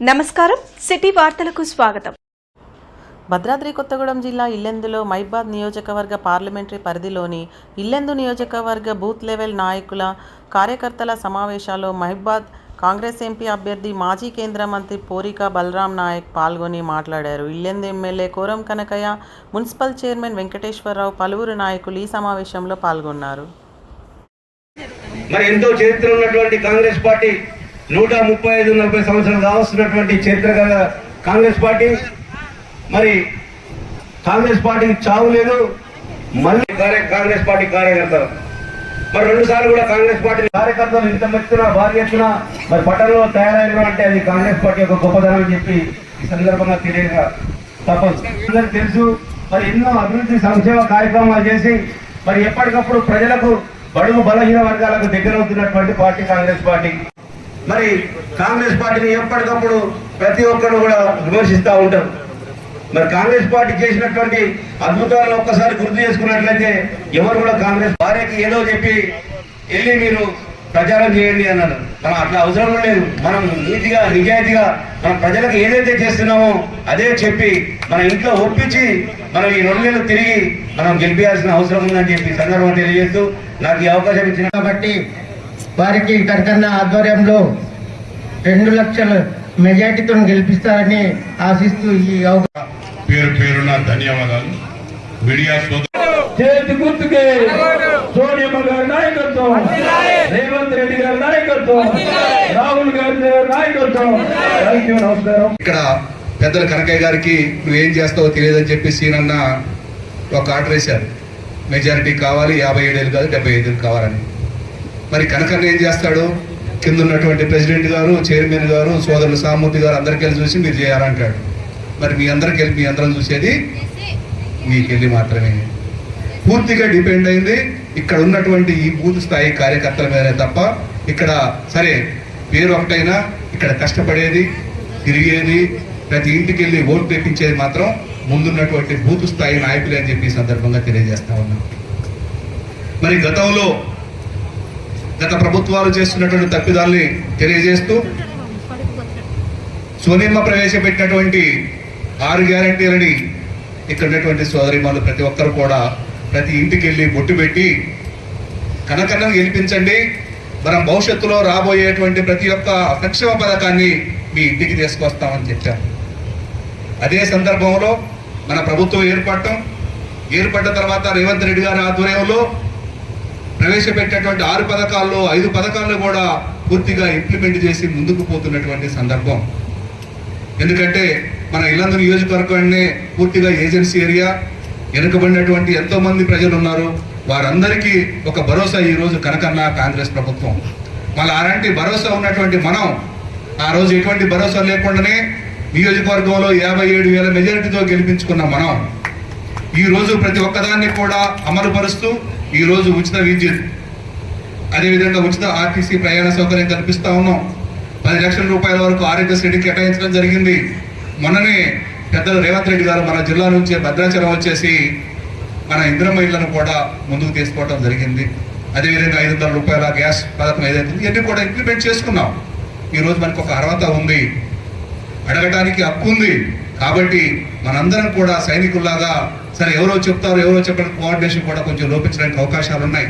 నమస్కారం సిటీ వార్తలకు స్వాగతం. భద్రాద్రి కొత్తగూడెం జిల్లా ఇల్లెందులో మైబాద్ నియోజకవర్గ పార్లమెంటరీ పరిధిలోని ఇల్లెందు నియోజకవర్గ బూత్ లెవెల్ నాయకుల కార్యకర్తల సమావేశాల్లో మహిబాద్ కాంగ్రెస్ ఎంపీ అభ్యర్థి మాజీ కేంద్ర మంత్రి పోరిక బలరాం నాయక్ పాల్గొని మాట్లాడారు. Yellandu MLA Koram Kanakaiah municipal chairman Venkateswara Rao పలువురు నాయకులు ఈ సమావేశంలో పాల్గొన్నారు. మరి ఎంతో చరిత్ర ఉన్నటువంటి కాంగ్రెస్ పార్టీ నూట ముప్పై ఐదు నలభై సంవత్సరాలు కావస్తున్నటువంటి చరిత్ర గల కాంగ్రెస్ పార్టీ. మరి కాంగ్రెస్ పార్టీకి చావు లేదు. మళ్ళీ కాంగ్రెస్ పార్టీ కార్యకర్తలు. మరి రెండు సార్లు కూడా కాంగ్రెస్ పార్టీ కార్యకర్తలు ఇంత ఎత్తున భారీ ఎత్తున మరి పట్టణంలో తయారైన అంటే అది కాంగ్రెస్ పార్టీ యొక్క గొప్పదనం అని చెప్పి ఈ సందర్భంగా తెలియక తప్పదు. తెలుసు మరి ఎన్నో అభివృద్ధి సంక్షేమ కార్యక్రమాలు చేసి మరి ఎప్పటికప్పుడు ప్రజలకు బడుగు బలహీన వర్గాలకు దగ్గర అవుతున్నటువంటి పార్టీ కాంగ్రెస్ పార్టీ. మరి కాంగ్రెస్ పార్టీని ఎప్పటికప్పుడు ప్రతి ఒక్కరు కూడా విమర్శిస్తూ ఉంటారు. మరి కాంగ్రెస్ పార్టీ చేసినటువంటి అద్భుతాలను ఒక్కసారి గుర్తు చేసుకున్నట్లయితే ఎవరు కూడా కాంగ్రెస్ భార్యకి ఏదో చెప్పి వెళ్ళి మీరు ప్రచారం చేయండి అన్నారు. మనం అట్లా అవసరం లేదు. మనం నీతిగా నిజాయితీగా మన ప్రజలకు ఏదైతే చేస్తున్నామో అదే చెప్పి మన ఇంట్లో ఒప్పించి మనం ఈ రెండు నెలలు తిరిగి మనం గెలిపేయాల్సిన అవసరం ఉందని చెప్పి సందర్భం తెలియజేస్తూ నాకు ఈ అవకాశం ఇచ్చిన కాబట్టి వారికి కనకన్న ఆధ్వర్యంలో రెండు లక్షల మెజార్టీతో గెలిపిస్తారని ఆశిస్తూ ఈ అవకాశం. పేరు పేరున ధన్యవాదాలు. మీడియా చేతి గుర్తుకే సోనియమ్మ గారి నాయకత్వం రేవంత్ రెడ్డి గారి నాయకత్వం రాహుల్ గాంధీ గారి నాయకత్వం. నమస్కారం. ఇక్కడ పెద్దల కనకయ్య గారికి నువ్వేం చేస్తావో తెలియదని చెప్పి సీనన్న ఒక ఆర్డర్ వేశారు. మెజారిటీ కావాలి యాభై ఏడేళ్ళు కాదు డెబ్బై ఐదులు కావాలని. మరి కనకన్న ఏం చేస్తాడు? కింద ఉన్నటువంటి ప్రెసిడెంట్ గారు చైర్మన్ గారు సోదరులు సామూర్తి గారు అందరికి వెళ్ళి చూసి మీరు చేయాలంటాడు. మరి మీ అందరికి వెళ్ళి మీ అందరం చూసేది మీకెళ్ళి మాత్రమే. పూర్తిగా డిపెండ్ అయింది. ఇక్కడ ఉన్నటువంటి ఈ బూత్ స్థాయి కార్యకర్తల మీదనే తప్ప ఇక్కడ సరే పేరు ఒకటైనా ఇక్కడ కష్టపడేది తిరిగేది ప్రతి ఇంటికి వెళ్ళి ఓటు తెప్పించేది మాత్రం ముందున్నటువంటి బూత్ స్థాయి నాయకులే అని చెప్పి సందర్భంగా తెలియజేస్తా ఉన్నాం. మరి గతంలో గత ప్రభుత్వాలు చేస్తున్నటువంటి తప్పిదాల్ని తెలియజేస్తూ సోనియమ్మ ప్రవేశపెట్టినటువంటి ఆరు గ్యారంటీలని ఇక్కడ ఉన్నటువంటి సోదరిమాలు ప్రతి ఒక్కరు కూడా ప్రతి ఇంటికి వెళ్ళి బొట్టు పెట్టి కనకన్నం గెలిపించండి. మనం భవిష్యత్తులో రాబోయేటువంటి ప్రతి ఒక్క సంక్షేమ పథకాన్ని మీ ఇంటికి తీసుకొస్తామని చెప్పారు. అదే సందర్భంలో మన ప్రభుత్వం ఏర్పడటం ఏర్పడ్డ తర్వాత రేవంత్ రెడ్డి గారి ఆధ్వర్యంలో ప్రవేశపెట్టినటువంటి ఆరు పథకాల్లో ఐదు పథకాల్లో కూడా పూర్తిగా ఇంప్లిమెంట్ చేసి ముందుకు పోతున్నటువంటి సందర్భం. ఎందుకంటే మన ఇల్లందు నియోజకవర్గాన్ని పూర్తిగా ఏజెన్సీ ఏరియా వెనుకబడినటువంటి ఎంతో మంది ప్రజలు ఉన్నారు వారందరికీ ఒక భరోసా ఈ రోజు కనకన్న కాంగ్రెస్ ప్రభుత్వం. మళ్ళీ అలాంటి భరోసా ఉన్నటువంటి మనం ఆ రోజు ఎటువంటి భరోసా లేకుండానే నియోజకవర్గంలో యాభై ఏడు వేల మెజారిటీతో గెలిపించుకున్న మనం ఈ రోజు ప్రతి ఒక్కదాన్ని కూడా అమలుపరుస్తూ ఈరోజు ఉచిత విద్యుత్. అదేవిధంగా ఉచిత ఆర్టీసీ ప్రయాణ సౌకర్యం కల్పిస్తూ ఉన్నాం. పది లక్షల రూపాయల వరకు ఆరోగ్యశ్రీకి కేటాయించడం జరిగింది. మొన్ననే పెద్దలు రేవంత్ రెడ్డి గారు మన జిల్లా నుంచి భద్రాచలం వచ్చేసి మన ఇంద్రమ్మ ఇళ్ళను కూడా ముందుకు తీసుకోవడం జరిగింది. అదేవిధంగా ఐదు వందల రూపాయల గ్యాస్ పథకం ఏదైతే ఇవన్నీ కూడా ఇంప్లిమెంట్ చేసుకున్నాం. ఈ రోజు మనకు ఒక అర్హత ఉంది. అడగటానికి హక్కు ఉంది. కాబట్టి మనందరం కూడా సైనికుల్లాగా సరే ఎవరో చెప్తారు ఎవరో చెప్పడం కోఆర్డినేషన్ కూడా కొంచెం లోపించడానికి అవకాశాలు ఉన్నాయి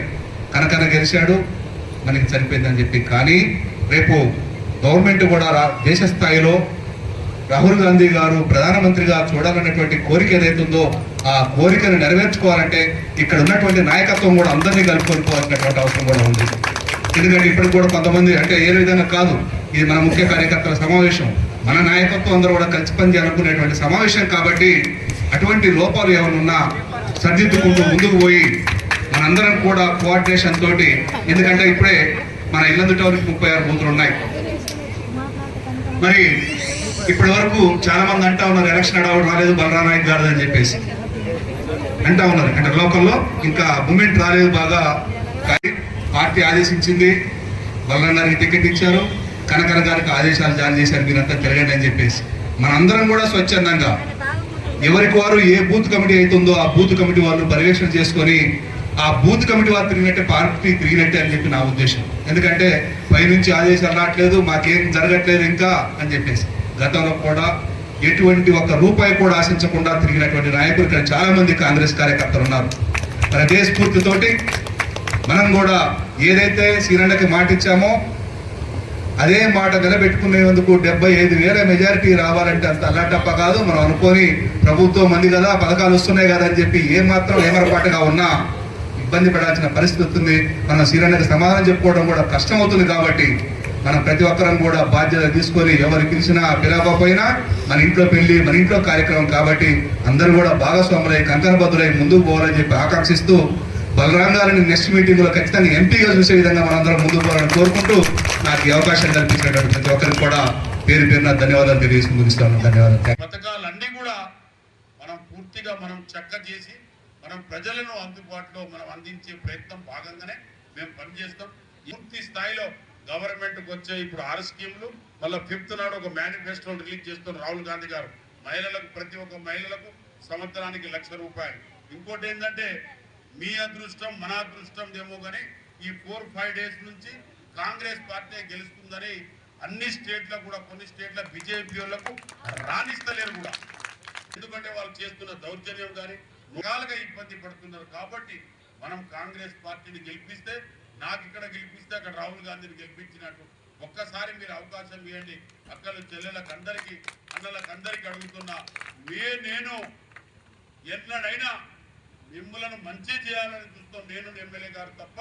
కనకన గెలిచాడు మనకి సరిపోయిందని చెప్పి. కానీ రేపు గవర్నమెంట్ కూడా రా- దేశ స్థాయిలో రాహుల్ గాంధీ గారు ప్రధానమంత్రిగా చూడాలన్నటువంటి కోరిక ఏదైతుందో ఆ కోరికను నెరవేర్చుకోవాలంటే ఇక్కడ ఉన్నటువంటి నాయకత్వం కూడా అందరినీ కలుపుకొనుకోవాల్సినటువంటి అవసరం కూడా ఉంది. ఎందుకంటే ఇప్పటికి కూడా కొంతమంది అంటే ఏ విధంగా కాదు ఇది మన ముఖ్య కార్యకర్తల సమావేశం. మన నాయకత్వం అందరూ కూడా కలిసి పనిచేయాలనుకునేటువంటి సమావేశం కాబట్టి అటువంటి లోపాలు ఏమైనా ఉన్నా సరిదిద్దుకుంటూ ముందుకు పోయి మనందరం కూడా కోఆర్డినేషన్ తోటి ఎందుకంటే ఇప్పుడే మన ఇల్లందు టౌన్కి ముప్పై ఆరు బూతులు ఉన్నాయి. మరి ఇప్పటి వరకు చాలా మంది అంటా ఉన్నారు ఎలక్షన్ అడవడం రాలేదు బలరాం నాయక్ గారు అని చెప్పేసి. అంటా ఉన్నారు. అంటే లోకల్లో ఇంకా మూమెంట్ రాలేదు బాగా. కానీ పార్టీ ఆదేశించింది బలరాం గారికి టికెట్ ఇచ్చారు కనకన గారికి ఆదేశాలు జారీ చేశారు మీరంతా తిరగండి అని చెప్పేసి. మనందరం కూడా స్వచ్ఛందంగా ఎవరికి వారు ఏ బూత్ కమిటీ అవుతుందో ఆ బూత్ కమిటీ వాళ్ళు పర్యవేక్షణ చేసుకొని ఆ బూత్ కమిటీ వారు తిరిగినట్టే పార్టీ తిరిగినట్టే అని చెప్పి నా ఉద్దేశం. ఎందుకంటే పైనుంచి ఆదేశాలు రావట్లేదు మాకేం జరగట్లేదు ఇంకా అని చెప్పేసి. గతంలో కూడా ఎటువంటి ఒక్క రూపాయి కూడా ఆశించకుండా తిరిగినటువంటి నాయకులు ఇక్కడ చాలా మంది కాంగ్రెస్ కార్యకర్తలు ఉన్నారు. మరి అదే స్ఫూర్తితోటి మనం కూడా ఏదైతే సీనన్నకి మాటిచ్చామో అదే మాట నిలబెట్టుకునేందుకు డెబ్బై ఐదు వేల మెజారిటీ రావాలంటే అంత అల్లాటప్ప కాదు. మనం అనుకొని ప్రభుత్వం మంది కదా పథకాలు వస్తున్నాయి కదా అని చెప్పి ఏ మాత్రం ఏమరపాటుగా ఉన్నా ఇబ్బంది పడాల్సిన పరిస్థితి వస్తుంది. మనం సీరన్నకి సమాధానం చెప్పుకోవడం కూడా కష్టం అవుతుంది కాబట్టి మనం ప్రతి ఒక్కరం కూడా బాధ్యత తీసుకొని ఎవరు పిలిచినా పిలవకపోయినా మన ఇంట్లో పెళ్ళి మన ఇంట్లో కార్యక్రమం కాబట్టి అందరూ కూడా భాగస్వాములై కంకణబద్దులై ముందుకు పోవాలని చెప్పి ఆకాంక్షిస్తూ బలరాం గారిని నెక్స్ట్ మీటింగ్లో ఖచ్చితంగా ఎంపీగా చూసే విధంగా మనందరం ముందుకు పోవాలని కోరుకుంటూ నాకు ఈ అవకాశం కల్పించినటువంటి ప్రతి ఒక్కరికి కూడా పేరు పేరున ధన్యవాదాలు తెలియజేసి ముగిస్తాను ధన్యవాదాలు. పథకాలన్నీ కూడా మనం పూర్తిగా మనం చక్క చేసి మనం ప్రజలను అందుబాటులో మనం అందించే ప్రయత్నం భాగంగానే మేము పనిచేస్తాం. పూర్తి స్థాయిలో గవర్నమెంట్కి వచ్చే ఇప్పుడు ఆరు స్కీములు మళ్ళీ ఫిఫ్త్ నాడు ఒక మేనిఫెస్టో రిలీజ్ చేస్తున్న రాహుల్ గాంధీ గారు. మహిళలకు ప్రతి ఒక్క మహిళలకు సంవత్సరానికి లక్ష రూపాయలు. ఇంకోటి ఏంటంటే మీ అదృష్టం మన అదృష్టం ఏమో కానీ ఈ ఫోర్ ఫైవ్ డేస్ నుంచి కాంగ్రెస్ పార్టీ గెలుస్తుందని అన్ని స్టేట్లో కూడా కొన్ని స్టేట్ల బీజేపీ వాళ్ళకు రాణిస్తలేరు కూడా. ఎందుకంటే వాళ్ళు చేస్తున్న దౌర్జన్యం కానీ రకాలుగా ఇబ్బంది పడుతున్నారు కాబట్టి మనం కాంగ్రెస్ పార్టీని గెలిపిస్తే నాకు ఇక్కడ గెలిపిస్తే అక్కడ రాహుల్ గాంధీని గెలిపించినట్టు ఒక్కసారి మీరు అవకాశం ఇవ్వండి. అక్కలు చెల్లెలకు అందరికీ అన్నలకు అందరికీ అడుగుతున్నా మే నేను ఎన్నడైనా మిమ్మలను మంచి చేయాలని చూస్తాం నేను ఎమ్మెల్యే గారు తప్ప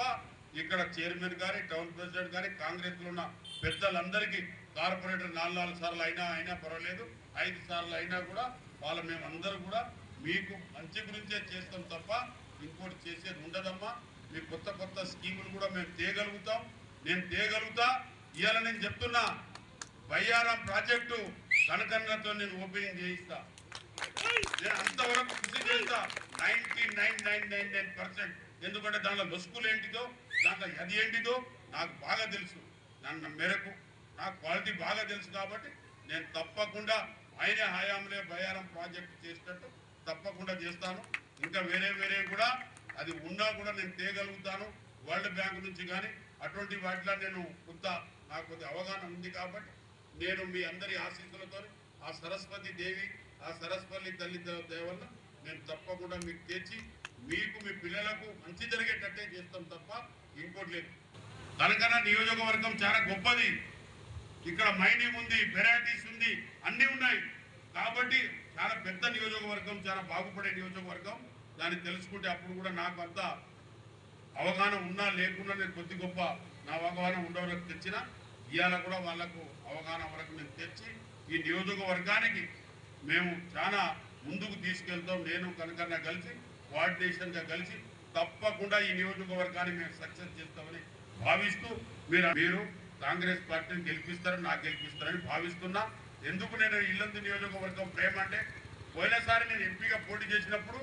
ఇక్కడ చైర్మన్ గారి టౌన్ ప్రెసిడెంట్ గారి కాంగ్రెస్లో ఉన్న పెద్దలందరికీ కార్పొరేటర్ నాలుగు నాలుగు సార్లు అయినా అయినా పర్వాలేదు. ఐదు సార్లు అయినా కూడా వాళ్ళ మేమందరూ కూడా మీకు మంచి గురించే చేస్తాం తప్ప ఇంకోటి చేసేది ఉండదమ్మా. మీ కొత్త కొత్త స్కీములు కూడా మేము తేగలుగుతాం. నేను తేగలుగుతా. ఇవాళ నేను చెప్తున్నా బయ్యారం ప్రాజెక్టు కనకన్నతో నేను ఓపెనింగ్ చేయిస్తా. నేను అంతవరకు కృషి ninety nine nine nine nine percent. ఎందుకంటే దానిలో లొసుకులు ఏంటిదో దాంట్లో అది ఏంటిదో నాకు బాగా తెలుసు. నన్న మేరకు నాకు క్వాలిటీ బాగా తెలుసు కాబట్టి నేను తప్పకుండా ఆయన హయాంలే బయారం ప్రాజెక్ట్ చేసినట్టు తప్పకుండా చేస్తాను. ఇంకా వేరే వేరే కూడా అది ఉన్నా కూడా నేను తేగలుగుతాను వరల్డ్ బ్యాంక్ నుంచి కానీ అటువంటి వాటిలో నేను కొంత నాకు కొద్ది అవగాహన ఉంది కాబట్టి నేను మీ అందరి ఆశీస్సులతో ఆ సరస్వతి దేవి ఆ సరస్వతి తల్లి దేవల్ల మేము నేను తప్పకుండా మీకు తెచ్చి మీకు మీ పిల్లలకు మంచి జరిగేటట్టే చేస్తాం తప్ప ఇంకోటి లేదు. కనుకన నియోజకవర్గం చాలా గొప్పది. ఇక్కడ మైనింగ్ ఉంది వెరైటీస్ ఉంది అన్నీ ఉన్నాయి. కాబట్టి చాలా పెద్ద నియోజకవర్గం చాలా బాగుపడే నియోజకవర్గం. దాన్ని తెలుసుకుంటే అప్పుడు కూడా నాకు అంత అవగాహన ఉన్నా లేకుండా నేను కొద్ది గొప్ప నా అవగాహన ఉండవరకు తెచ్చిన ఇవాళ కూడా వాళ్ళకు అవగాహన వరకు నేను తెచ్చి ఈ నియోజకవర్గానికి మేము చాలా ముందుకు తీసుకెళ్తాం. నేను కనుకన్నా కలిసి కోఆర్డినేషన్గా కలిసి తప్పకుండా ఈ నియోజకవర్గాన్ని మేము సక్సెస్ చేస్తామని భావిస్తూ మీరు మీరు కాంగ్రెస్ పార్టీని గెలిపిస్తారని నాకు గెలిపిస్తారని భావిస్తున్నా. ఎందుకు నేను ఇల్లందు నియోజకవర్గం ప్రేమ అంటే పోయినసారి నేను ఎంపీగా పోటీ చేసినప్పుడు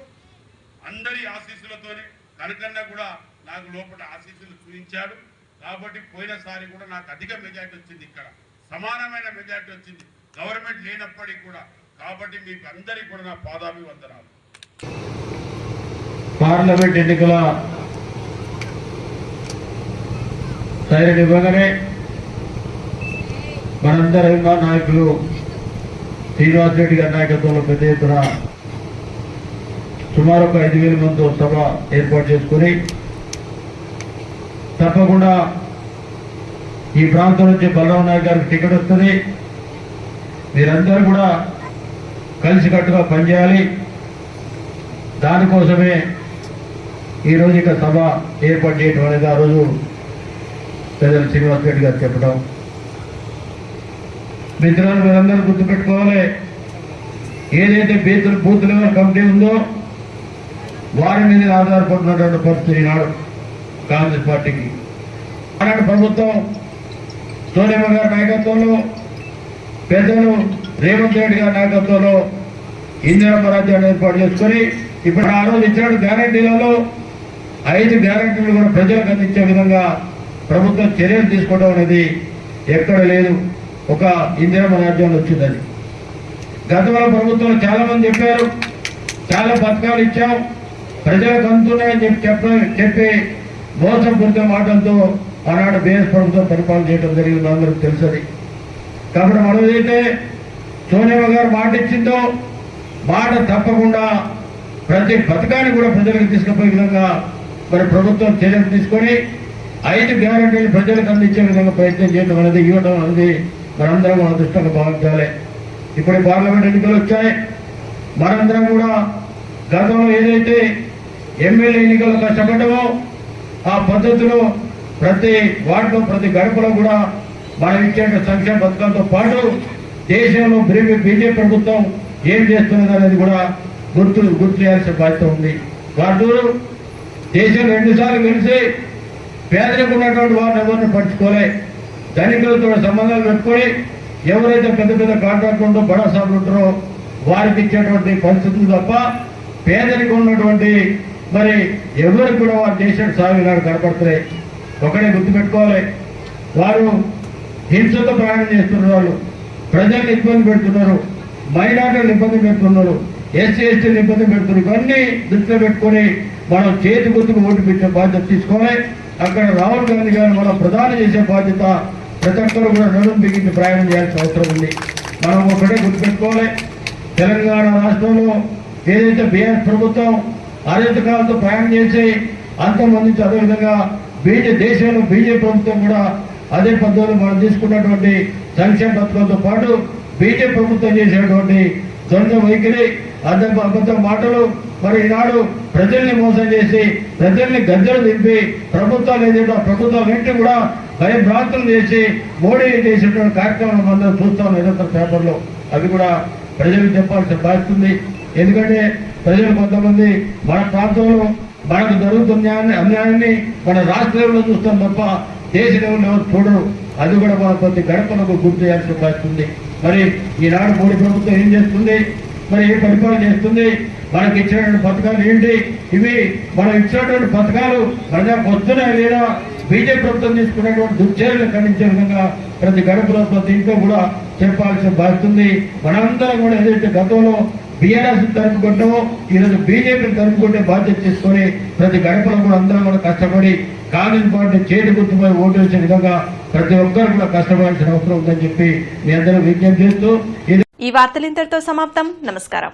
అందరి ఆశీస్సులతోనే కనుకన్నా కూడా నాకు లోపల ఆశీస్సులు చూపించాడు. కాబట్టి పోయినసారి కూడా నాకు అధిక మెజార్టీ వచ్చింది ఇక్కడ. సమానమైన మెజార్టీ వచ్చింది. గవర్నమెంట్ లేనప్పటికీ కూడా కాబట్టి మీకు అందరికీ కూడా నా పాదాభివందనాలు. పార్లమెంట్ ఎన్నికల సైరన్ ఇవ్వగానే మనందరి అభిమాన నాయకులు శ్రీనివాస్ రెడ్డి గారి నాయకత్వంలో పెద్ద ఎత్తున సుమారు ఒక ఐదు వేల మంది సభ ఏర్పాటు చేసుకుని తప్పకుండా ఈ ప్రాంతం నుంచి బలరాం నాయక్ గారికి టికెట్ వస్తుంది. మీరందరూ కూడా కలిసికట్టుగా పనిచేయాలి. దానికోసమే ఈరోజు ఇక సభ ఏర్పాటు చేయడం అనేది ఆ రోజు పెద్దలు శ్రీనివాస్ రెడ్డి గారు చెప్పడం మిత్రులు మీరందరూ గుర్తుపెట్టుకోవాలి. ఏదైతే బీతులు బూత్ లెవెల్ కమిటీ ఉందో వారి మీద ఆధారపడినటువంటి పరిస్థితి ఈనాడు కాంగ్రెస్ పార్టీకి. ఆనాడు ప్రభుత్వం సోనియమ్మ గారి నాయకత్వంలో పెద్దలు రేవంత్ రెడ్డి గారి నాయకత్వంలో ఇందిరమ్మ రాజ్యాన్ని ఏర్పాటు చేసుకొని ఇప్పుడు ఆ రోజు ఇచ్చిన గ్యారంటీలలో ఐదు గ్యారంటీలు కూడా ప్రజలకు అందించే విధంగా ప్రభుత్వం చర్యలు తీసుకోవడం అనేది ఎక్కడ లేదు. ఒక ఇందిరమ్మ రాజ్యంలో వచ్చిందని. గతంలో ప్రభుత్వం చాలా మంది చెప్పారు. చాలా పథకాలు ఇచ్చాం. ప్రజలకు అందుతున్నాయని చెప్పి చెప్ప చెప్పి మోసపూరిత మాటలతో ఆనాడు బీఎస్ ప్రభుత్వం పరిపాలన చేయడం జరిగింది అందరికి తెలుసది. కాబట్టి మనం ఏదైతే సోనియా గారు మాట ఇచ్చిందో మాట తప్పకుండా ప్రతి పథకాన్ని కూడా ప్రజలకు తీసుకుపోయే విధంగా మరి ప్రభుత్వం చర్యలు తీసుకొని ఐదు గ్యారంటీలు ప్రజలకు అందించే విధంగా ప్రయత్నం చేయడం అనేది ఇవ్వడం అనేది మనందరం మన దృష్టిలో భావించాలి. ఇప్పుడు పార్లమెంట్ ఎన్నికలు వచ్చాయి. మనందరం కూడా గతంలో ఏదైతే ఎమ్మెల్యే ఎన్నికలు కష్టపడ్డమో ఆ పద్ధతిలో ప్రతి వార్డులో ప్రతి గడపలో కూడా మనం ఇచ్చే సంక్షేమ పథకాలతో పాటు దేశంలో బీజేపీ ప్రభుత్వం ఏం చేస్తున్నది అనేది కూడా గుర్తు గుర్తు చేయాల్సిన బాధ్యత ఉంది. వారు దేశం రెండుసార్లు కలిసి పేదలకు ఉన్నటువంటి వారిని ఎవరిని పట్టించుకోలే. ధనికులతో సంబంధాలు పెట్టుకొని ఎవరైతే పెద్ద పెద్ద కాంట్రాక్టర్ ఉంటో బడా సార్లు ఉంటారో వారికి ఇచ్చేటువంటి పరిస్థితులు తప్ప పేదరికి ఉన్నటువంటి మరి ఎవరికి కూడా వారు చేసిన సాగు నాడు కనపడుతున్నాయి ఒకటే గుర్తుపెట్టుకోవాలి. వారు హింసతో ప్రయాణం చేస్తున్నారు వాళ్ళు. ప్రజలు ఇబ్బంది పెడుతున్నారు మైనార్టీలు ఇబ్బంది పెడుతున్నారు ఎస్సీ ఎస్టీలు ఇబ్బంది పెడుతున్నారు. ఇవన్నీ దృష్టిలో పెట్టుకొని మనం చేతి గుర్తుకు ఓటు పెట్టే బాధ్యత తీసుకోవాలి. అక్కడ రాహుల్ గాంధీ గారిని మనం ప్రధాని చేసే బాధ్యత ప్రతి ఒక్కరు కూడా నడుం బిగించి ప్రయాణం చేయాల్సిన అవసరం ఉంది. మనం ఒకటే గుర్తుపెట్టుకోవాలి తెలంగాణ రాష్ట్రంలో ఏదైతే బీఆర్ఎస్ ప్రభుత్వం అరవింతకాలతో ప్రయాణం చేసి అంతమందించి అదేవిధంగా బీజే దేశంలో బీజేపీ ప్రభుత్వం కూడా అదే పద్ధతిలో మనం తీసుకున్నటువంటి సంక్షేమ పథకంతో పాటు బీజేపీ ప్రభుత్వం చేసినటువంటి ద్వంద్వ వైఖరి అర్థం అబద్ధం మాటలు మరి ఈనాడు ప్రజల్ని మోసం చేసి ప్రజల్ని గద్దెలు దింపి ప్రభుత్వాలు ఏదైతే ప్రభుత్వం వెంట కూడా భయభ్రాంతులు చేసి మోడీ చేసినటువంటి కార్యక్రమాలు మనం చూస్తాం నిరంతర పేపర్లో. అవి కూడా ప్రజలకు చెప్పాల్సిన బాధ్యత ఎందుకంటే ప్రజలు కొంతమంది మన ప్రాంతంలో మనకు జరుగుతున్న అన్యాయాన్ని మన రాష్ట్రంలో చూస్తాం తప్ప దేశంలో లెవెల్లో చూడరు. అది కూడా మన ప్రతి గడపలకు గుర్తు చేయాల్సిన బాధ్యత ఉంది. మరి ఈనాడు మోడీ ప్రభుత్వం ఏం చేస్తుంది? మరి ఏ పరిపాలన చేస్తుంది? మనకి ఇచ్చినటువంటి పథకాలు ఏంటి? ఇవి మనం ఇచ్చినటువంటి పథకాలు ప్రజలకు వస్తున్నాయా లేదా బీజేపీ ప్రభుత్వం తీసుకున్నటువంటి దుర్చర్యలు ఖండించే విధంగా ప్రతి గడపలో ప్రతి ఇంట్లో కూడా చెప్పాల్సిన బాధ్యత ఉంది. మనందరం కూడా ఏదైతే గతంలో బీఆర్ఎస్ తరుపుకుంటామో ఈరోజు బీజేపీని తరుపుకుంటే బాధ్యత చేసుకొని ప్రతి గడపలో కూడా అందరం కూడా కష్టపడి కాంగ్రెస్ పార్టీ చేతి గుర్తుపై ఓటు వేసే విధంగా ప్రతి ఒక్కరు కూడా కష్టపడాల్సిన అవసరం ఉందని చెప్పి మీ అందరూ విజ్ఞప్తి చేస్తూ ఈ వార్తలు ఇంతటితో సమాప్తం. నమస్కారం.